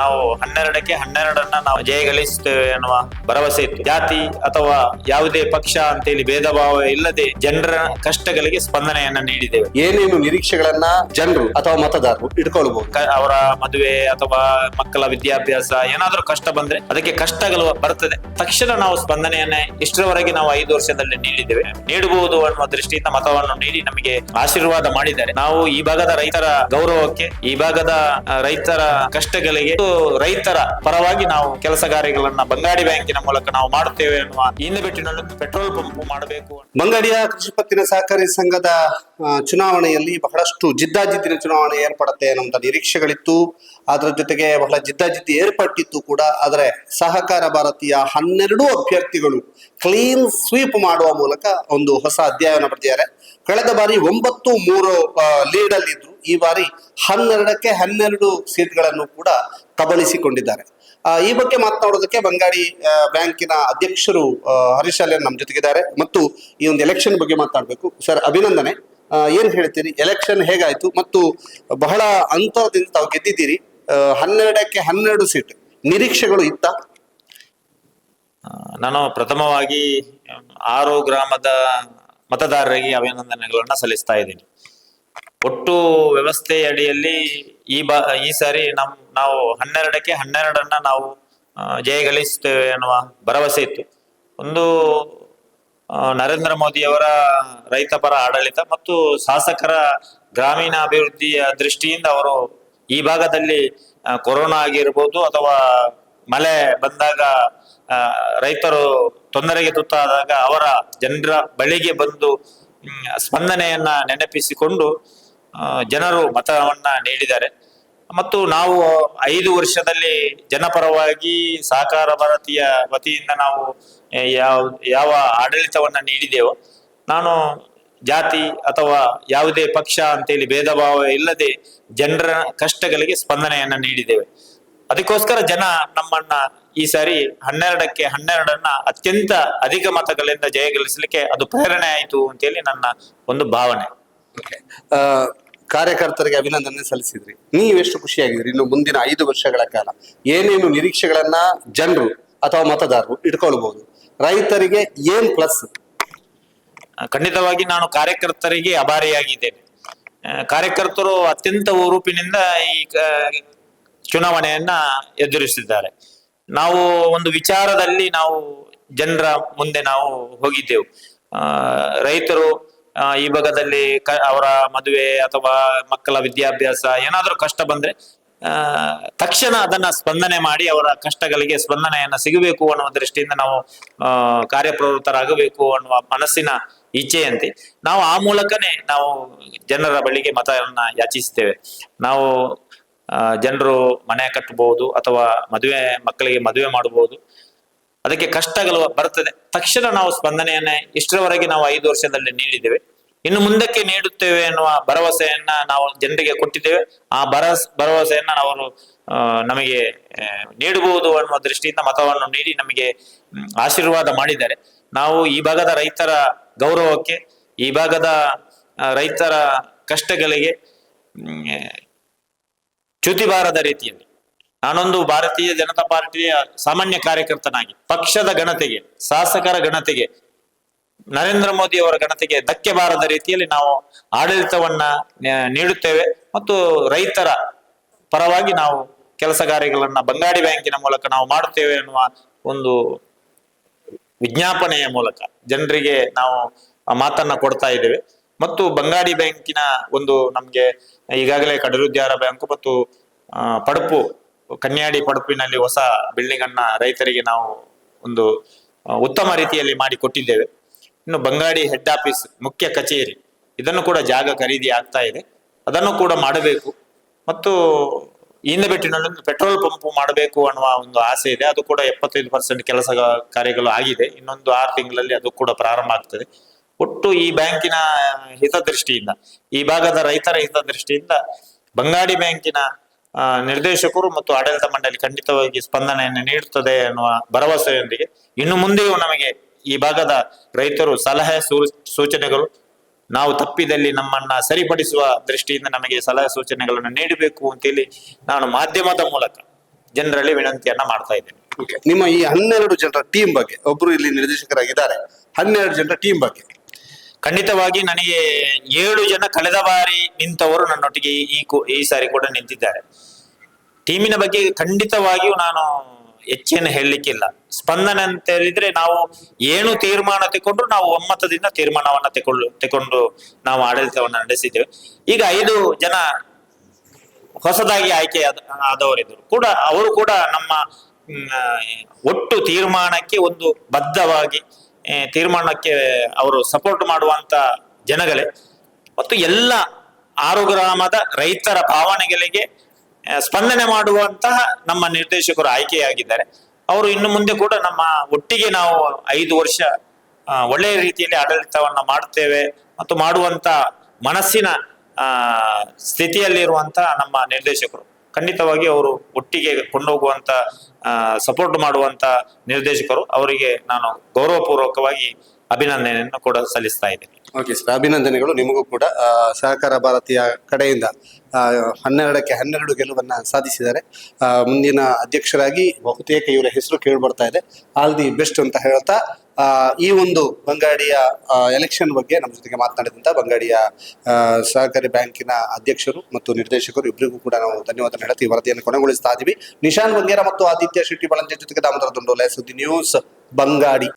ನಾವು ಹನ್ನೆರಡಕ್ಕೆ ಹನ್ನೆರಡನ್ನ ನಾವು ಜಯಗಳಿಸ್ತೇವೆ ಎನ್ನುವ ಭರವಸೆ ಇತ್ತು. ಜಾತಿ ಅಥವಾ ಯಾವುದೇ ಪಕ್ಷ ಅಂತೇಳಿ ಭೇದ ಭಾವ ಇಲ್ಲದೆ ಜನರ ಕಷ್ಟಗಳಿಗೆ ಸ್ಪಂದನೆಯನ್ನ ನೀಡಿದ್ದೇವೆ. ಏನೇನು ನಿರೀಕ್ಷೆಗಳನ್ನ ಜನರು ಅಥವಾ ಮತದಾರರು ಇಟ್ಕೊಳ್ಬಹುದು? ಅವರ ಮದುವೆ ಅಥವಾ ಮಕ್ಕಳ ವಿದ್ಯಾಭ್ಯಾಸ ಏನಾದ್ರೂ ಕಷ್ಟ ಬಂದ್ರೆ ಅದಕ್ಕೆ ಕಷ್ಟಗಳು ಬರ್ತದೆ. ತಕ್ಷಣ ನಾವು ಸ್ಪಂದನೆಯನ್ನ ಇಷ್ಟರವರೆಗೆ ನಾವು ಐದು ವರ್ಷದಲ್ಲಿ ನೀಡಿದ್ದೇವೆ. ನೀಡಬಹುದು ಅನ್ನುವ ದೃಷ್ಟಿಯಿಂದ ಮತವನ್ನು ನೀಡಿ ನಮಗೆ ಆಶೀರ್ವಾದ ಮಾಡಿದ್ದಾರೆ. ನಾವು ಈ ಭಾಗದ ರೈತರ ಗೌರವಕ್ಕೆ ಈ ಭಾಗದ ರೈತರ ಕಷ್ಟಗಳಿಗೆ ರೈತರ ಪರವಾಗಿ ನಾವು ಕೆಲಸ ಕಾರ್ಯಗಳನ್ನ ಬಂಗಾಡಿ ಬ್ಯಾಂಕಿನ ಮೂಲಕ ನಾವು ಮಾಡುತ್ತೇವೆ ಎನ್ನುವ ಹಿಂದೆ ಬೆಟ್ಟಿನಲ್ಲಿ ಪೆಟ್ರೋಲ್ ಪಂಪ್ ಮಾಡಬೇಕು ಬಂಗಾಡಿಯ ಕೃಷಿ ಪತ್ತಿನ ಸಹಕಾರಿ ಸಂಘದ ಚುನಾವಣೆಯಲ್ಲಿ ಬಹಳಷ್ಟು ಜಿದ್ದಾಜಿದ್ದಿನ ಚುನಾವಣೆ ಏರ್ಪಡುತ್ತೆ ಅನ್ನುವಂಥ ನಿರೀಕ್ಷೆಗಳಿತ್ತು. ಅದರ ಜೊತೆಗೆ ಬಹಳ ಜಿದ್ದಾಜಿದ್ದಿ ಏರ್ಪಟ್ಟಿತ್ತು ಕೂಡ. ಆದರೆ ಸಹಕಾರ ಭಾರತೀಯ ಹನ್ನೆರಡು ಅಭ್ಯರ್ಥಿಗಳು ಕ್ಲೀನ್ ಸ್ವೀಪ್ ಮಾಡುವ ಮೂಲಕ ಒಂದು ಹೊಸ ಅಧ್ಯಾಯವನ್ನು ಪಡೆದಿದ್ದಾರೆ ಕಳೆದ ಬಾರಿ ಒಂಬತ್ತು ಮೂರು ಲೀಡ್ ಅಲ್ಲಿ ಇದ್ರು ಈ ಬಾರಿ ಹನ್ನೆರಡಕ್ಕೆ ಹನ್ನೆರಡು ಸೀಟ್ಗಳನ್ನು ಕೂಡ ಕಬಳಿಸಿಕೊಂಡಿದ್ದಾರೆ. ಈ ಬಗ್ಗೆ ಮಾತನಾಡೋದಕ್ಕೆ ಬಂಗಾಳಿ ಬ್ಯಾಂಕಿನ ಅಧ್ಯಕ್ಷರು ಹರೀಶ್ ಅಲಿಯನ್ ನಮ್ಮ ಜೊತೆಗಿದ್ದಾರೆ. ಮತ್ತು ಈ ಒಂದು ಎಲೆಕ್ಷನ್ ಬಗ್ಗೆ ಮಾತನಾಡಬೇಕು. ಸರ್, ಅಭಿನಂದನೆ. ಏನ್ ಹೇಳ್ತೀರಿ? ಎಲೆಕ್ಷನ್ ಹೇಗಾಯ್ತು? ಮತ್ತು ಬಹಳ ಅಂತರದಿಂದ ತಾವು ಗೆದ್ದಿದ್ದೀರಿ. ಹನ್ನೆರಡಕ್ಕೆ ಹನ್ನೆರಡು ಸೀಟ್. ನಿರೀಕ್ಷೆಗಳು ಇತ್ತ? ನಾನು ಪ್ರಥಮವಾಗಿ ಆರು ಗ್ರಾಮದ ಮತದಾರರಿಗೆ ಅಭಿನಂದನೆಗಳನ್ನ ಸಲ್ಲಿಸ್ತಾ ಇದ್ದೀನಿ. ಒಟ್ಟು ವ್ಯವಸ್ಥೆ ಅಡಿಯಲ್ಲಿ ಈ ಬಾ, ಈ ಸಾರಿ ನಮ್, ನಾವು ಹನ್ನೆರಡಕ್ಕೆ ಹನ್ನೆರಡನ್ನ ನಾವು ಜಯ ಜಯಗಳಿಸ್ತೇವೆ ಅನ್ನುವ ಭರವಸೆ ಇತ್ತು. ಒಂದು ನರೇಂದ್ರ ಮೋದಿಯವರ ರೈತಪರ ಆಡಳಿತ ಮತ್ತು ಶಾಸಕರ ಗ್ರಾಮೀಣ ಅಭಿವೃದ್ಧಿಯ ದೃಷ್ಟಿಯಿಂದ ಅವರು ಈ ಭಾಗದಲ್ಲಿ ಕೊರೋನಾ ಆಗಿರ್ಬೋದು ಅಥವಾ ಮಳೆ ಬಂದಾಗ ರೈತರು ತೊಂದರೆಗೆ ತುತ್ತಾದಾಗ ಅವರ ಜನರ ಬಳಿಗೆ ಬಂದು ಸ್ಪಂದನೆಯನ್ನ ನೆನಪಿಸಿಕೊಂಡು ಜನರು ಮತವನ್ನ ನೀಡಿದ್ದಾರೆ. ಮತ್ತು ನಾವು ಐದು ವರ್ಷದಲ್ಲಿ ಜನಪರವಾಗಿ ಸಹಕಾರ ಭಾರತೀಯ ವತಿಯಿಂದ ನಾವು ಯಾವ ಯಾವ ಆಡಳಿತವನ್ನ ನೀಡಿದೆವೋ, ನಾನು ಜಾತಿ ಅಥವಾ ಯಾವುದೇ ಪಕ್ಷ ಅಂತೇಳಿ ಭೇದ ಭಾವ ಇಲ್ಲದೆ ಜನರ ಕಷ್ಟಗಳಿಗೆ ಸ್ಪಂದನೆಯನ್ನ ನೀಡಿದ್ದೇವೆ. ಅದಕ್ಕೋಸ್ಕರ ಜನ ನಮ್ಮನ್ನ ಈ ಸಾರಿ ಹನ್ನೆರಡಕ್ಕೆ ಹನ್ನೆರಡನ್ನ ಅತ್ಯಂತ ಅಧಿಕ ಮತಗಳಿಂದ ಜಯಗಳಿಸಲಿಕ್ಕೆ ಅದು ಪ್ರೇರಣೆ ಆಯಿತು ಅಂತೇಳಿ ನನ್ನ ಒಂದು ಭಾವನೆ. ಕಾರ್ಯಕರ್ತರಿಗೆ ಅಭಿನಂದನೆ ಸಲ್ಲಿಸಿದ್ರಿ. ನೀವೆಷ್ಟು ಖುಷಿಯಾಗಿದ್ರಿ ಇನ್ನು ಮುಂದಿನ ಐದು ವರ್ಷಗಳ ಕಾಲ ಏನೇನು ನಿರೀಕ್ಷೆಗಳನ್ನ ಜನರು ಅಥವಾ ಮತದಾರರು ಇಟ್ಕೊಳ್ಬಹುದು ರೈತರಿಗೆ ಏನ್ ಪ್ಲಸ್ ಖಂಡಿತವಾಗಿ ನಾನು ಕಾರ್ಯಕರ್ತರಿಗೆ ಅಭಾರಿಯಾಗಿದ್ದೇನೆ. ಕಾರ್ಯಕರ್ತರು ಅತ್ಯಂತ ಹುರುಪಿನಿಂದ ಈ ಚುನಾವಣೆಯನ್ನ ಎದುರಿಸಿದ್ದಾರೆ. ನಾವು ಒಂದು ವಿಚಾರದಲ್ಲಿ ನಾವು ಜನರ ಮುಂದೆ ನಾವು ಹೋಗಿದ್ದೆವು. ರೈತರು ಈ ಭಾಗದಲ್ಲಿ ಅವರ ಮದುವೆ ಅಥವಾ ಮಕ್ಕಳ ವಿದ್ಯಾಭ್ಯಾಸ ಏನಾದರೂ ಕಷ್ಟ ಬಂದ್ರೆ ತಕ್ಷಣ ಅದನ್ನ ಸ್ಪಂದನೆ ಮಾಡಿ ಅವರ ಕಷ್ಟಗಳಿಗೆ ಸ್ಪಂದನೆಯನ್ನ ಸಿಗಬೇಕು ಅನ್ನುವ ದೃಷ್ಟಿಯಿಂದ ನಾವು ಕಾರ್ಯಪ್ರವೃತ್ತರಾಗಬೇಕು ಅನ್ನುವ ಮನಸ್ಸಿನ ಇಚ್ಛೆಯಂತೆ. ನಾವು ಆ ಮೂಲಕನೇ ನಾವು ಜನರ ಬಳಿಗೆ ಮತವನ್ನ ಯಾಚಿಸ್ತೇವೆ. ನಾವು ಜನರು ಮನೆ ಕಟ್ಟಬಹುದು ಅಥವಾ ಮದುವೆ, ಮಕ್ಕಳಿಗೆ ಮದುವೆ ಮಾಡಬಹುದು. ಅದಕ್ಕೆ ಕಷ್ಟಗಳು ಬರ್ತದೆ ತಕ್ಷಣ ನಾವು ಸ್ಪಂದನೆಯನ್ನೇ ಇಷ್ಟರವರೆಗೆ ನಾವು ಐದು ವರ್ಷದಲ್ಲಿ ನೀಡಿದ್ದೇವೆ. ಇನ್ನು ಮುಂದಕ್ಕೆ ನೀಡುತ್ತೇವೆ ಎನ್ನುವ ಭರವಸೆಯನ್ನ ನಾವು ಜನರಿಗೆ ಕೊಟ್ಟಿದ್ದೇವೆ. ಆ ಭರ ಭರವಸೆಯನ್ನ ಅವರು ನಮಗೆ ನೀಡಬಹುದು ಅನ್ನುವ ದೃಷ್ಟಿಯಿಂದ ಮತವನ್ನು ನೀಡಿ ನಮಗೆ ಆಶೀರ್ವಾದ ಮಾಡಿದ್ದಾರೆ. ನಾವು ಈ ಭಾಗದ ರೈತರ ಗೌರವಕ್ಕೆ ಈ ಭಾಗದ ರೈತರ ಕಷ್ಟಗಳಿಗೆ ಮ್, ಚ್ಯುತಿ ಬಾರದ ರೀತಿಯಲ್ಲಿ ನಾನೊಂದು ಭಾರತೀಯ ಜನತಾ ಪಾರ್ಟಿಯ ಸಾಮಾನ್ಯ ಕಾರ್ಯಕರ್ತನಾಗಿ, ಪಕ್ಷದ ಗಣತೆಗೆ ಶಾಸಕರ ಗಣತೆಗೆ ನರೇಂದ್ರ ಮೋದಿ ಅವರ ಗಣತೆಗೆ ಧಕ್ಕೆ ಬಾರದ ರೀತಿಯಲ್ಲಿ ನಾವು ಆಡಳಿತವನ್ನ ನೀಡುತ್ತೇವೆ ಮತ್ತು ರೈತರ ಪರವಾಗಿ ನಾವು ಕೆಲಸ ಕಾರ್ಯಗಳನ್ನ ಬಂಗಾಡಿ ಬ್ಯಾಂಕಿನ ಮೂಲಕ ನಾವು ಮಾಡುತ್ತೇವೆ ಎನ್ನುವ ಒಂದು ವಿಜ್ಞಾಪನೆಯ ಮೂಲಕ ಜನರಿಗೆ ನಾವು ಮಾತನ್ನ ಕೊಡ್ತಾ ಇದ್ದೇವೆ. ಮತ್ತು ಬಂಗಾಡಿ ಬ್ಯಾಂಕಿನ ಒಂದು ನಮ್ಗೆ ಈಗಾಗಲೇ ಕಡಲುದ್ಯಾರ ಬ್ಯಾಂಕು ಮತ್ತು ಪಡಪು ಕನ್ಯಾಡಿ ಪಡಪಿನಲ್ಲಿ ಹೊಸ ಬಿಲ್ಡಿಂಗ್ ಅನ್ನ ರೈತರಿಗೆ ನಾವು ಒಂದು ಉತ್ತಮ ರೀತಿಯಲ್ಲಿ ಮಾಡಿ ಕೊಟ್ಟಿದ್ದೇವೆ. ಇನ್ನು ಬಂಗಾಡಿ ಹೆಡ್ ಆಫೀಸ್ ಮುಖ್ಯ ಕಚೇರಿ, ಇದನ್ನು ಕೂಡ ಜಾಗ ಖರೀದಿ ಆಗ್ತಾ ಇದೆ. ಅದನ್ನು ಕೂಡ ಮಾಡಬೇಕು. ಮತ್ತು ಹಿಂದೆ ಬೆಟ್ಟಿನಲ್ಲಿ ಒಂದು ಪೆಟ್ರೋಲ್ ಪಂಪ್ ಮಾಡಬೇಕು ಅನ್ನುವ ಒಂದು ಆಸೆ ಇದೆ. ಅದು ಕೂಡ ಎಪ್ಪತ್ತೈದು ಪರ್ಸೆಂಟ್ ಕೆಲಸ ಕಾರ್ಯಗಳು ಆಗಿದೆ. ಇನ್ನೊಂದು ಆರು ತಿಂಗಳಲ್ಲಿ ಅದು ಕೂಡ ಪ್ರಾರಂಭ ಆಗ್ತದೆ. ಒಟ್ಟು ಈ ಬ್ಯಾಂಕಿನ ಹಿತದೃಷ್ಟಿಯಿಂದ, ಈ ಭಾಗದ ರೈತರ ಹಿತದೃಷ್ಟಿಯಿಂದ ಬಂಗಾಡಿ ಬ್ಯಾಂಕಿನ ನಿರ್ದೇಶಕರು ಮತ್ತು ಆಡಳಿತ ಮಂಡಳಿ ಖಂಡಿತವಾಗಿ ಸ್ಪಂದನೆಯನ್ನು ನೀಡುತ್ತದೆ ಅನ್ನುವ ಭರವಸೆಯೊಂದಿಗೆ ಇನ್ನು ಮುಂದೆಯೂ ನಮಗೆ ಈ ಭಾಗದ ರೈತರು ಸಲಹೆ ಸೂಚನೆಗಳು ನಾವು ತಪ್ಪಿದಲ್ಲಿ ನಮ್ಮನ್ನ ಸರಿಪಡಿಸುವ ದೃಷ್ಟಿಯಿಂದ ನಮಗೆ ಸಲಹೆ ಸೂಚನೆಗಳನ್ನು ನೀಡಬೇಕು ಅಂತೇಳಿ ನಾನು ಮಾಧ್ಯಮದ ಮೂಲಕ ಜನರಲ್ಲಿ ವಿನಂತಿಯನ್ನ ಮಾಡ್ತಾ ಇದ್ದೇನೆ. ನಿಮ್ಮ ಈ ಹನ್ನೆರಡು ಜನರ ಟೀಮ್ ಬಗ್ಗೆ, ಒಬ್ರು ಇಲ್ಲಿ ನಿರ್ದೇಶಕರಾಗಿದ್ದಾರೆ, ಹನ್ನೆರಡು ಜನರ ಟೀಮ್ ಬಗ್ಗೆ. ಖಂಡಿತವಾಗಿ ನನಗೆ ಏಳು ಜನ ಕಳೆದ ಬಾರಿ ನಿಂತವರು ನನ್ನೊಟ್ಟಿಗೆ ಈ ಈ ಸಾರಿ ಕೂಡ ನಿಂತಿದ್ದಾರೆ. ಟೀಮಿನ ಬಗ್ಗೆ ಖಂಡಿತವಾಗಿಯೂ ನಾನು ಹೆಚ್ಚೇನು ಹೇಳಲಿಕ್ಕಿಲ್ಲ. ಸ್ಪಂದನೆ ಅಂತ ಹೇಳಿದ್ರೆ ನಾವು ಏನು ತೀರ್ಮಾನ ತಗೊಂಡ್ರು ನಾವು ಒಮ್ಮತದಿಂದ ತೀರ್ಮಾನವನ್ನ ತೆಕೊಳ್ಳು ತಗೊಂಡು ನಾವು ಆಡಳಿತವನ್ನು ನಡೆಸಿದ್ದೇವೆ. ಈಗ ಐದು ಜನ ಹೊಸದಾಗಿ ಆಯ್ಕೆ ಆದವರಿದ್ದರು. ಕೂಡ ಅವರು ಕೂಡ ನಮ್ಮ ಒಟ್ಟು ತೀರ್ಮಾನಕ್ಕೆ ಒಂದು ಬದ್ಧವಾಗಿ ತೀರ್ಮಾನಕ್ಕೆ ಅವರು ಸಪೋರ್ಟ್ ಮಾಡುವಂತ ಜನಗಳೇ. ಮತ್ತು ಎಲ್ಲ ಆರು ಗ್ರಾಮದ ರೈತರ ಭಾವನೆಗಳಿಗೆ ಸ್ಪಂದನೆ ಮಾಡುವಂತಹ ನಮ್ಮ ನಿರ್ದೇಶಕರು ಆಯ್ಕೆಯಾಗಿದ್ದಾರೆ. ಅವರು ಇನ್ನು ಮುಂದೆ ಕೂಡ ನಮ್ಮ ಒಟ್ಟಿಗೆ ನಾವು ಐದು ವರ್ಷ ಒಳ್ಳೆಯ ರೀತಿಯಲ್ಲಿ ಆಡಳಿತವನ್ನು ಮಾಡುತ್ತೇವೆ ಮತ್ತು ಮಾಡುವಂತ ಮನಸ್ಸಿನ ಸ್ಥಿತಿಯಲ್ಲಿರುವಂತಹ ಸ್ಥಿತಿಯಲ್ಲಿರುವಂತ ನಮ್ಮ ನಿರ್ದೇಶಕರು. ಖಂಡಿತವಾಗಿ ಅವರು ಒಟ್ಟಿಗೆ ಕೊಂಡೋಗುವಂತ ಸಪೋರ್ಟ್ ಮಾಡುವಂತ ನಿರ್ದೇಶಕರು, ಅವರಿಗೆ ನಾನು ಗೌರವಪೂರ್ವಕವಾಗಿ ಅಭಿನಂದನೆಯನ್ನು ಕೂಡ ಸಲ್ಲಿಸ್ತಾ ಇದ್ದೇನೆ. ಓಕೆ ಸರ್ ಅಭಿನಂದನೆಗಳು ನಿಮಗೂ ಕೂಡ. ಸಹಕಾರ ಭಾರತೀಯ ಕಡೆಯಿಂದ ಹನ್ನೆರಡಕ್ಕೆ ಹನ್ನೆರಡು ಗೆಲುವನ್ನು ಸಾಧಿಸಿದ್ದಾರೆ. ಮುಂದಿನ ಅಧ್ಯಕ್ಷರಾಗಿ ಬಹುತೇಕ ಇವರ ಹೆಸರು ಕೇಳಿ ಬರ್ತಾ ಇದೆ. ಆಲ್ ದಿ ಬೆಸ್ಟ್ ಅಂತ ಹೇಳ್ತಾ ಈ ಒಂದು ಬಂಗಾಡಿಯ ಎಲೆಕ್ಷನ್ ಬಗ್ಗೆ ನಮ್ಮ ಜೊತೆಗೆ ಮಾತನಾಡಿದಂತ ಬಂಗಾಡಿಯ ಸಹಕಾರಿ ಬ್ಯಾಂಕಿನ ಅಧ್ಯಕ್ಷರು ಮತ್ತು ನಿರ್ದೇಶಕರು ಇಬ್ಬರಿಗೂ ಕೂಡ ನಾವು ಧನ್ಯವಾದ ಹೇಳುತ್ತಿ ವರದಿಯನ್ನು ಕೊನೆಗೊಳಿಸ್ತಾ ಇದೀವಿ. ನಿಶಾನ್ ಬಂಗೇರ ಮತ್ತು ಆದಿತ್ಯ ಶೆಟ್ಟಿ ಬಳಂಜೆ ಜೊತೆಗೆ ದಾಮೋದರ ದುಂಡೋಲೆ ಸುದ್ದಿ ನ್ಯೂಸ್ ಬಂಗಾಡಿ.